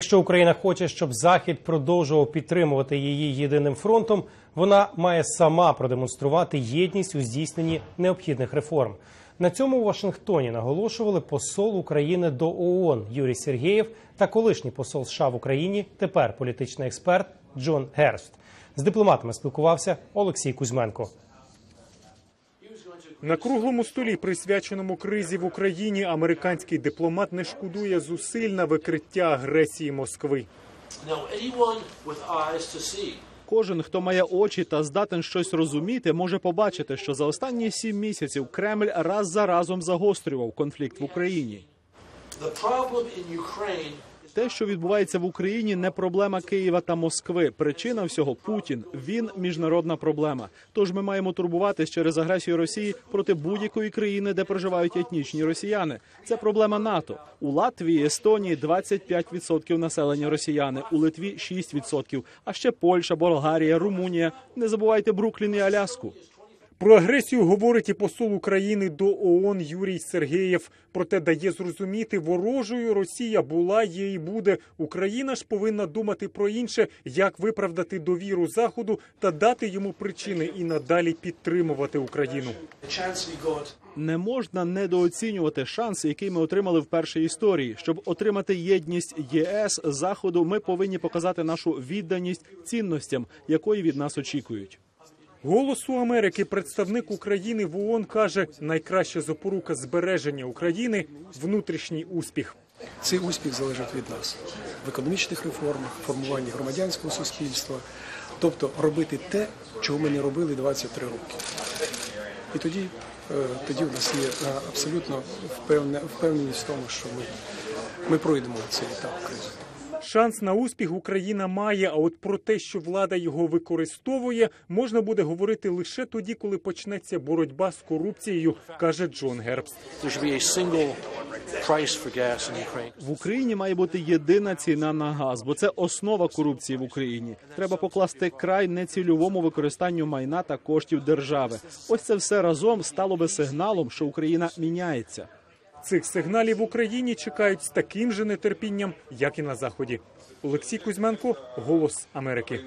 Якщо Україна хоче, щоб Захід продовжував підтримувати її єдиним фронтом, вона має сама продемонструвати єдність у здійсненні необхідних реформ. На цьому у Вашингтоні наголошували посол України до ООН Юрій Сергєєв та колишній посол США в Україні, тепер політичний експерт Джон Герст. З дипломатами спілкувався Олексій Кузьменко. На круглому столі, присвяченому кризі в Україні, американський дипломат не шкодує зусиль на викриття агресії Москви. Кожен, хто має очі та здатен щось розуміти, може побачити, що за останні сім місяців Кремль раз за разом загострював конфлікт в Україні. Те, що відбувається в Україні, не проблема Києва та Москви. Причина всього Путін. Він міжнародна проблема. Тож ми маємо турбуватись через агресію Росії проти будь-якої країни, де проживають етнічні росіяни. Це проблема НАТО. У Латвії, Естонії 25% населення росіяни, у Литві 6%, а ще Польща, Болгарія, Румунія. Не забувайте Бруклін і Аляску. Про агресію говорить і посол України до ООН Юрій Сергєєв. Проте дає зрозуміти, ворожою Росія була, є і буде. Україна ж повинна думати про інше, як виправдати довіру Заходу та дати йому причини і надалі підтримувати Україну. Не можна недооцінювати шанс, який ми отримали в першій історії. Щоб отримати єдність ЄС заходу, ми повинні показати нашу відданість цінностям, якої від нас очікують. Голосу Америки представник України в ООН каже, найкраща запорука збереження України внутрішній успіх. Цей успіх залежить від нас в економічних реформах, формуванні громадянського суспільства, тобто робити те, чого ми не робили 23 роки. І тоді, е, тоді в нас є е, абсолютно впевне- впевненість в тому, що ми, ми пройдемо цей етап кризи. Шанс на успіх Україна має. А от про те, що влада його використовує, можна буде говорити лише тоді, коли почнеться боротьба з корупцією, каже Джон Гербс. В Україні має бути єдина ціна на газ, бо це основа корупції в Україні. Треба покласти край нецільовому використанню майна та коштів держави. Ось це все разом стало би сигналом, що Україна міняється. Цих сигналів в Україні чекають з таким же нетерпінням, як і на заході. Олексій Кузьменко, Голос Америки.